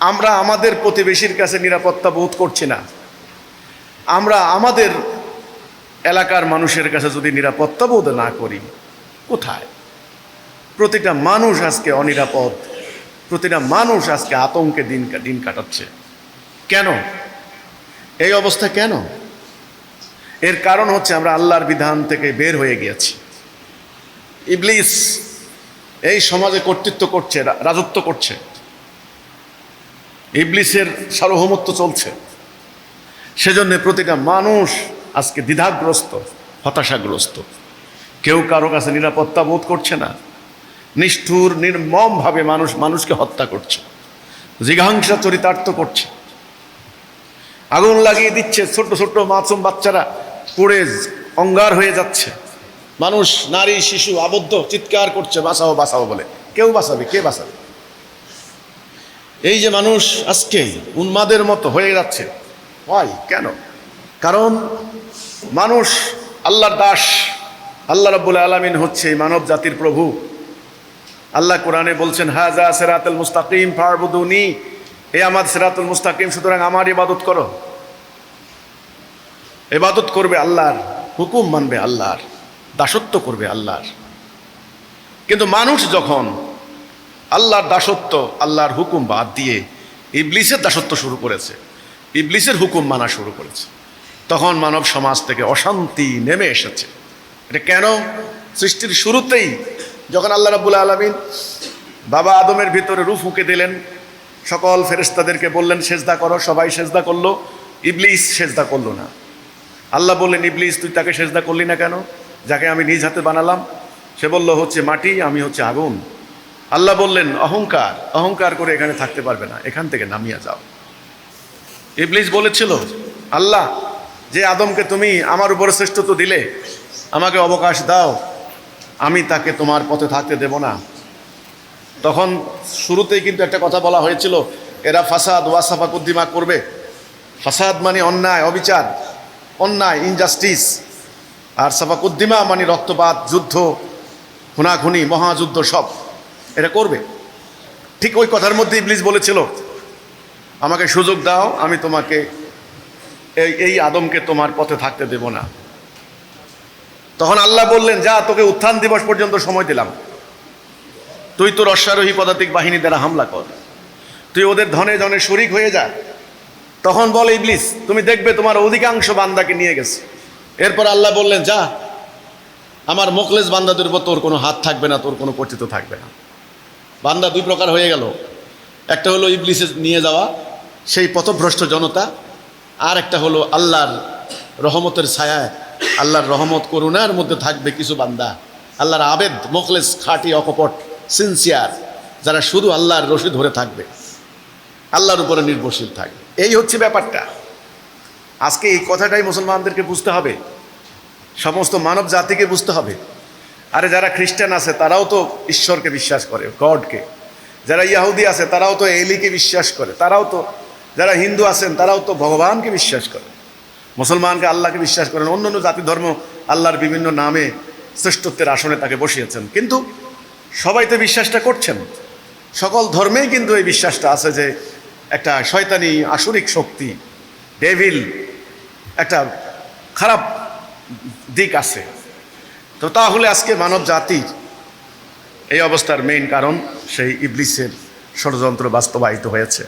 আমরা আমাদের প্রতিবেশীর কাছে নিরাপত্তা বোধ করছি না। আমরা আমাদের এলাকার মানুষের কাছে যদি নিরাপত্তা বোধ না করি, কোথায়? প্রতিটা মানুষ আজকে অনিরাপদ, প্রতিটা মানুষ আজকে আতঙ্কে দিন দিন কাটাচ্ছে। কেন? এই অবস্থা কেন? এর কারণ হচ্ছে আমরা আল্লাহর বিধান থেকে বের হয়ে গিয়েছি। ইবলিস এই সমাজে কর্তৃত্ব করছে রাজত্ব করছে। ইবলিসের সার্বভৌমত্ব চলছে। সেজন্য প্রতিটা মানুষ আজকে দ্বিধাগ্রস্ত, হতাশাগ্রস্ত। কেউ কারও কাছে নিরাপত্তা বোধ করছে না। নিষ্ঠুর, নির্মমভাবে মানুষ মানুষকে হত্যা করছে। জিঘাংসা চরিতার্থ করছে। আগুন লাগিয়ে দিচ্ছে ছোট্ট ছোট্ট মাসুম বাচ্চারা। পুড়ে অঙ্গার হয়ে যাচ্ছে। মানুষ, নারী, শিশু, আবদ্ধ, চিৎকার করছে, বাঁচাও বাঁচাও বলে। কেউ বাঁচাবে, কে বাঁচাবে? এই যে মানুষ আজকে উন্মাদের মতো হয়ে যাচ্ছে। হয় কেন? কারণ মানুষ আল্লাহর দাস। আল্লাহ রাব্বুল আলামিন হচ্ছে মানব জাতির প্রভু। আল্লাহ কোরআনে বলছেন হাজা সেরাতুল মুস্তাকিম ফারবুদুনি এ আমার সেরাতুল মুস্তাকিম সুতরাং আমার ইবাদত করো। এবাদত করবে আল্লাহর হুকুম মানবে আল্লাহর দাসত্ব করবে আল্লাহর। কিন্তু মানুষ যখন আল্লাহর দাসত্ব, আল্লাহর হুকুম বাদ দিয়ে ইবলিসের দাসত্ব শুরু করেছে। ইবলিসের হুকুম মানা শুরু করেছে। তখন মানব সমাজ থেকে অশান্তি নেমে এসেছে। এটা কেন? সৃষ্টির শুরুতেই যখন আল্লাহ রাবুল আলমিন বাবা আদমের ভিতরে রূপ ফুঁকে দিলেন, সকল ফেরেস্তাদেরকে বললেন, সেজদা করো, সবাই সেজদা করল। ইবলিস সেজদা করল না। আল্লাহ বললেন, ইবলিস, তুই তাকে সেজদা করলি না কেন? যাকে আমি নিজ হাতে বানালাম, সে বলল, হচ্ছে মাটি, আমি হচ্ছে আগুন। আল্লাহ বললেন, অহংকার অহংকার করে এখানে থাকতে পারবে না, এখান থেকে নামিয়ে যাও। ইবলিস বলেছিল, আল্লাহ, যে আদমকে তুমি আমার উপরে শ্রেষ্ঠত্ব দিলে, আমাকে অবকাশ দাও, আমি তাকে তোমার পথে থাকতে দেব না। তখন শুরুতেই কিন্তু একটা কথা বলা হয়েছিল, এরা ফাসাদ, ওয়াসাফা, কুদ্দিমা করবে। ফাসাদ মানে অন্যায়, অবিচার, অন্যায় ইনজাস্টিস আর সাফাকুদ্দিমা মানে রক্তপাত, যুদ্ধ, খুনাখুনি, মহাযুদ্ধ সব। এটা করবে। ঠিক ওই কথার মধ্যে ইবলিস বলেছিল, আমাকে সুযোগ দাও, আমি তোমাকে এই এই আদমকে তোমার পথে থাকতে দেব না। তখন আল্লাহ বললেন, যা, তোকে উত্থান দিবস পর্যন্ত সময় দিলাম। তুই তোর অশ্বারোহী পদাতিক বাহিনী দ্বারা হামলা কর। তুই ওদের ধনে ধনে শরিক হয়ে যা। তখন বলে ইবলিস, তুমি দেখবে তোমার অধিকাংশ বান্দাকে নিয়ে গেছে। এরপর আল্লাহ বললেন, যা, আমার মোকলেস বান্দাদের উপর তোর কোনো হাত থাকবে না, তোর কোনো কর্তৃত্ব থাকবে না। বান্দা দুই প্রকার হয়ে গেল। একটা হলো ইবলিসে নিয়ে যাওয়া, সেই পথভ্রষ্ট জনতা, আর একটা হলো আল্লাহর রহমতের ছায়ায় আল্লাহর রহমত করুণার মধ্যে থাকবে কিছু বান্দা। আল্লাহর আবেদ মোকলেস খাঁটি, অকপট সিনসিয়ার যারা শুধু আল্লাহর রশি ধরে থাকবে। আল্লাহর উপরে নির্ভরশীল থাকবে। এই হচ্ছে ব্যাপারটা। আজকে এই কথাটাই মুসলমানদেরকে বুঝতে হবে। সমস্ত মানব জাতিকে বুঝতে হবে। আরে যারা খ্রিস্টান আছে, তারাও তো ঈশ্বরকে বিশ্বাস করে, গডকে। যারা ইয়াহুদি আছে, তারাও তো এলিকে বিশ্বাস করে, তারাও তো যারা হিন্দু আছেন, তারাও তো ভগবানকে বিশ্বাস করে। মুসলমানকে আল্লাহকে বিশ্বাস করেন। অন্য অন্য জাতি ধর্ম আল্লাহর বিভিন্ন নামে শ্রেষ্ঠত্বের আসনে তাকে বসিয়েছেন। কিন্তু সবাই তো বিশ্বাসটা করছেন। সকল ধর্মেই কিন্তু এই বিশ্বাসটা আছে যে একটা শয়তানি আসরিক শক্তি, ডেভিল, একটা খারাপ দিক আছে। তো তাহলে আজকে মানব জাতির এই অবস্থার মেইন কারণ সেই ইবলিসের ষড়যন্ত্র বাস্তবায়িত হয়েছে।